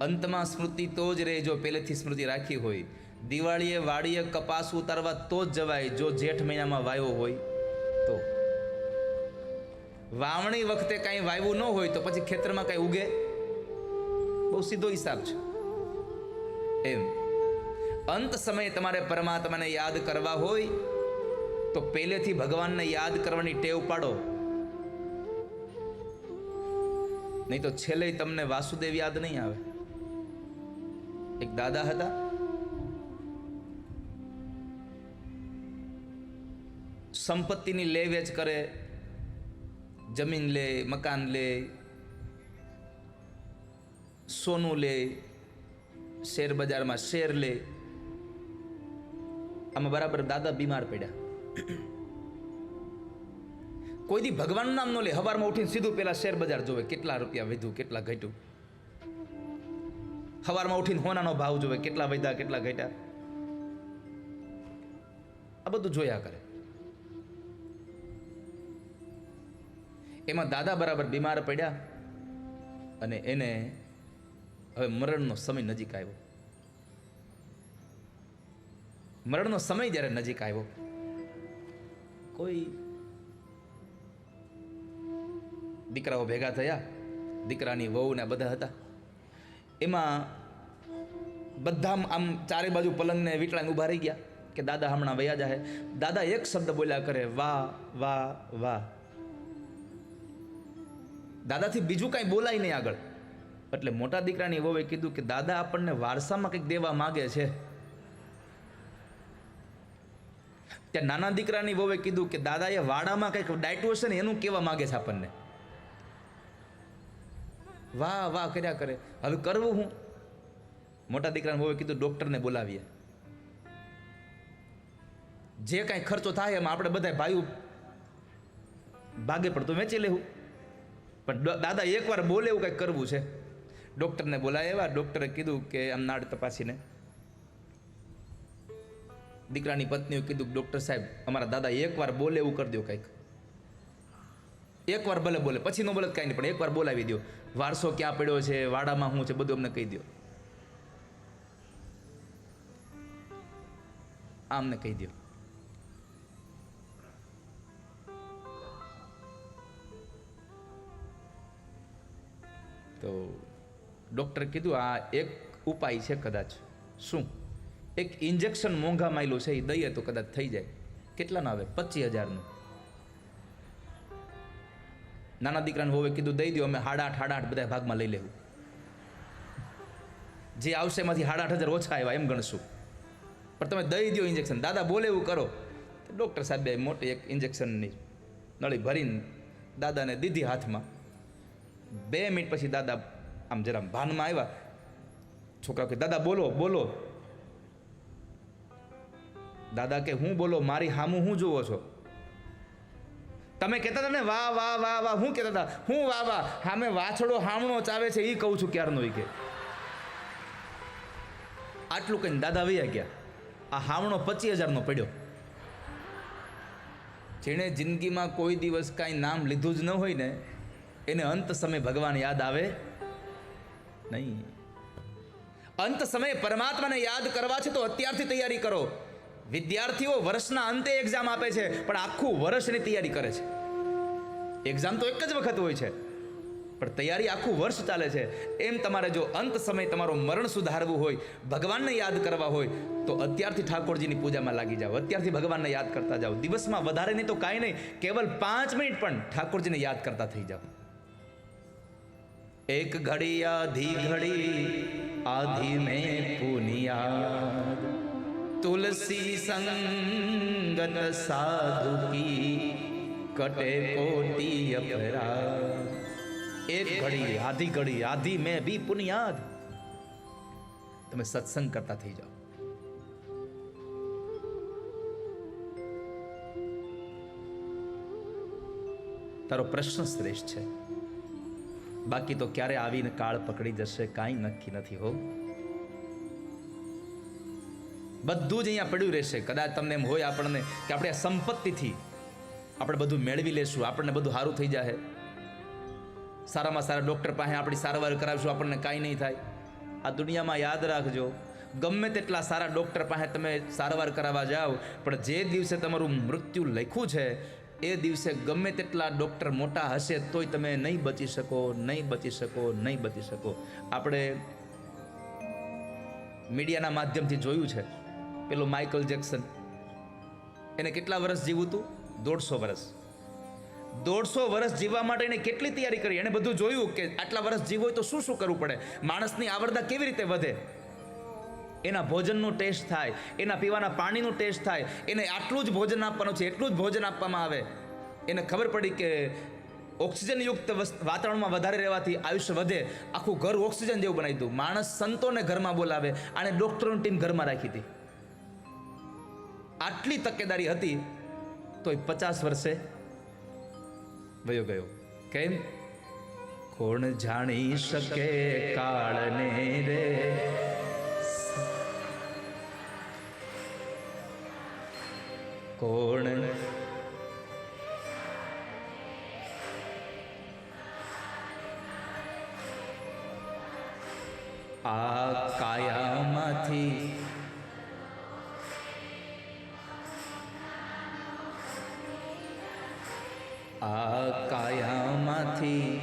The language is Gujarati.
અંતમાં સ્મૃતિ તો જ રહે જો પહેલેથી સ્મૃતિ રાખી હોય. દિવાળીએ વાડીએ કપાસ ઉતારવા તો જ જવાય જો જેઠ મહિનામાં વાયો હોય તો. વાવણી વખતે કાંઈ વાવ્યું ન હોય તો પછી ખેતરમાં કાંઈ ઉગે? બહુ સીધો હિસાબ છે. એમ. અંત સમયે તમારે પરમાત્માને યાદ કરવા હોય તો પહેલેથી ભગવાનને યાદ કરવાની ટેવ પાડો. નહીં તો છેલ્લે તમને વાસુદેવ યાદ નહીં આવે. એક દાદા હતા. સંપત્તિની લે, વેચ કરે, જમીન લે, મકાન લે, સોનું લે, શેર બજારમાં શેર લે. આમાં બરાબર દાદા બીમાર પડ્યા. કોઈ દી ભગવાનનું નામ ન લે. હવારમાં ઉઠીને સીધું પેલા શેર બજાર જોવે. કેટલા રૂપિયા વધ્યું કેટલા ઘટ્યું. સવારમાં ઉઠીને હોનાનો ભાવ જોવે, કેટલા વધ્યા કેટલા ઘટ્યા. આ બધું જોયા કરે. એમાં દાદા બરાબર બીમાર પડ્યા અને એને હવે મરણનો સમય નજીક આવ્યો. મરણનો સમય જ્યારે નજીક આવ્યો, કોઈ દીકરાઓ ભેગા થયા, દીકરાની વહુ ને બધા હતા. એમાં બધા આમ- ચારે બાજુ પલંગને વીટળાને ઊભા રહી ગયા કે દાદા હમણાં વયા જાહે. દાદા એક શબ્દ બોલ્યા કરે, વાહ વાહ વાહ. દાદાથી બીજું કાંઈ બોલાય નહીં આગળ. એટલે મોટા દીકરાની વહુએ કીધું કે, દાદા આપણને વારસામાં કંઈક દેવા માગે છે. ત્યાં નાના દીકરાની વહુએ કીધું કે, દાદાએ વાડામાં કંઈક ડાયટું હશે ને એનું કહેવા માગે છે આપણને? વાહ વાહ કર્યા કરે. હવે કરવું હું? મોટા દીકરાને હોય કીધું, ડૉક્ટરને બોલાવીએ. જે કાંઈ ખર્ચો થાય એમાં આપણે બધા ભાઈઓ ભાગે પડતું વેચી લેવું. પણ દાદા એકવાર બોલે એવું કંઈક કરવું છે? ડૉક્ટરને બોલાવ્યા ડૉક્ટરે કીધું કે આમ નાડ તપાસીને. દીકરાની પત્નીએ કીધું ડૉક્ટર સાહેબ, અમારા દાદા એકવાર બોલે એવું કરી દો કંઈક. એકવાર ભલે બોલે, પછી નો બોલે કાંઈ નહીં, પણ એકવાર બોલાવી દો વારસો ક્યાં પડ્યો છે, વાડામાં શું છે, બધું અમને કહી દો આમને કહી દો તો ડૉક્ટરે કીધું, આ એક ઉપાય છે કદાચ. શું? એક ઇન્જેક્શન મોંઘા માયલું છે, એ દઈએ તો કદાચ થઈ જાય. કેટલાનું આવે? પચીસ હજારનું. નાના દીકરાને હોવે કીધું, દઈ દો અમે હાડા આઠ હાડા આઠ બધા ભાગમાં લઈ લેવું. જે આવશે એમાંથી હાડા આઠ હજાર ઓછા આવ્યા, એમ ગણશું. પણ તમે દઈ દો ઇન્જેક્શન દાદા બોલે એવું કરો. ડૉક્ટર સાહેબે મોટી એક ઇન્જેક્શનની નળી ભરીને દાદાને દીધી હાથમાં. બે મિનિટ પછી દાદા આમ જરા ભાનમાં આવ્યા. છોકરા કે, દાદા, બોલો બોલો. દાદા કે, હું બોલો, મારી હામું હું જુઓ છો? તમે કહેતા હતા ને, વાહ વાહ વાહ વાહ. હું કહેતા હતા, હું વાહ વાહ. હામે વાછડો હામણો ચાવે છે એ કહું છું ક્યારનો ઈ કે. આટલું કહીને દાદા વૈયા ગયા. આ હામણો પચીસ હજારનો પડ્યો. જેણે જિંદગીમાં કોઈ દિવસ કાંઈ નામ લીધું જ ન હોય ને, એને અંત સમય ભગવાન યાદ આવે? નહીં. અંત સમયે પરમાત્માને યાદ કરવા છે તો અત્યારથી તૈયારી કરો. વિદ્યાર્થીઓ વર્ષના અંતે એક્ઝામ આપે છે, પણ આખું વર્ષની તૈયારી કરે છે. એક્ઝામ તો એક જ વખત હોય છે, પણ તૈયારી આખું વર્ષ ચાલે છે. એમ તમારે જો અંત સમય તમારો મરણ સુધારવું હોય, ભગવાનને યાદ કરવા હોય, તો અત્યારથી ઠાકોરજીની પૂજામાં લાગી જાઓ. અત્યારથી ભગવાનને યાદ કરતા જાઓ. દિવસમાં વધારે નહીં તો કાંઈ નહીં, કેવલ પાંચ મિનિટ પણ ઠાકોરજીને યાદ કરતા થઈ જાઓ. એક ઘડી આધી ઘડી, આધી મેં પુનિયાદ તુલસી સંગત સાધુ કી કટે કોટી અપરાધ. એક ઘડી, આધી ઘડી, આધી મેં બી પુનિયાદ. તમે સત્સંગ કરતા થઈ જાઓ. તારો પ્રશ્ન શ્રેષ્ઠ છે. બાકી તો ક્યારે આવીને કાળ પકડી જશે કાંઈ નક્કી નથી હો. બધું જ અહીંયા પડ્યું રહેશે. કદાચ તમને એમ હોય આપણને કે આપણે આ સંપત્તિથી આપણે બધું મેળવી લેશું, આપણને બધું સારું થઈ જાય સારામાં સારા ડૉક્ટર પાસે આપણી સારવાર કરાવીશું, આપણને કાંઈ નહીં થાય. આ દુનિયામાં યાદ રાખજો, ગમે તેટલા સારા ડૉક્ટર પાસે તમે સારવાર કરાવવા જાઓ, પણ જે દિવસે તમારું મૃત્યુ લખ્યું છે, એ દિવસે ગમે તેટલા ડૉક્ટર મોટા હશે, તોય તમે નહીં બચી શકો, નહીં બચી શકો, નહીં બચી શકો. આપણે મીડિયાના માધ્યમથી જોયું છે. પેલું માઇકલ જેક્સન. એને કેટલા વર્ષ જીવવું હતું? દોઢસો વર્ષ દોઢસો વર્ષ જીવવા માટે એને કેટલી તૈયારી કરી? એને બધું જોયું કે આટલા વર્ષ જીવ હોય તો શું શું કરવું પડે? માણસની આવરદા કેવી રીતે વધે? એના ભોજનનો ટેસ્ટ થાય, એના પીવાના પાણીનું ટેસ્ટ થાય, એને આટલું જ ભોજન આપવાનું છે, એટલું જ ભોજન આપવામાં આવે. એને ખબર પડી કે ઓક્સિજનયુક્ત વાતાવરણમાં વધારે રહેવાથી આયુષ્ય વધે. આખું ઘર ઓક્સિજન જેવું બનાવી દીધું માણસ સંતોને ઘરમાં બોલાવે. અને ડૉક્ટરોની ટીમ ઘરમાં રાખી હતી. આટલી તકેદારી હતી, તોય પચાસ વર્ષે વયો ગયો. કેમ? કોણ જાણી શકે કાળને રે? કોણ? આ કાયામાંથી આ કાયામાંથી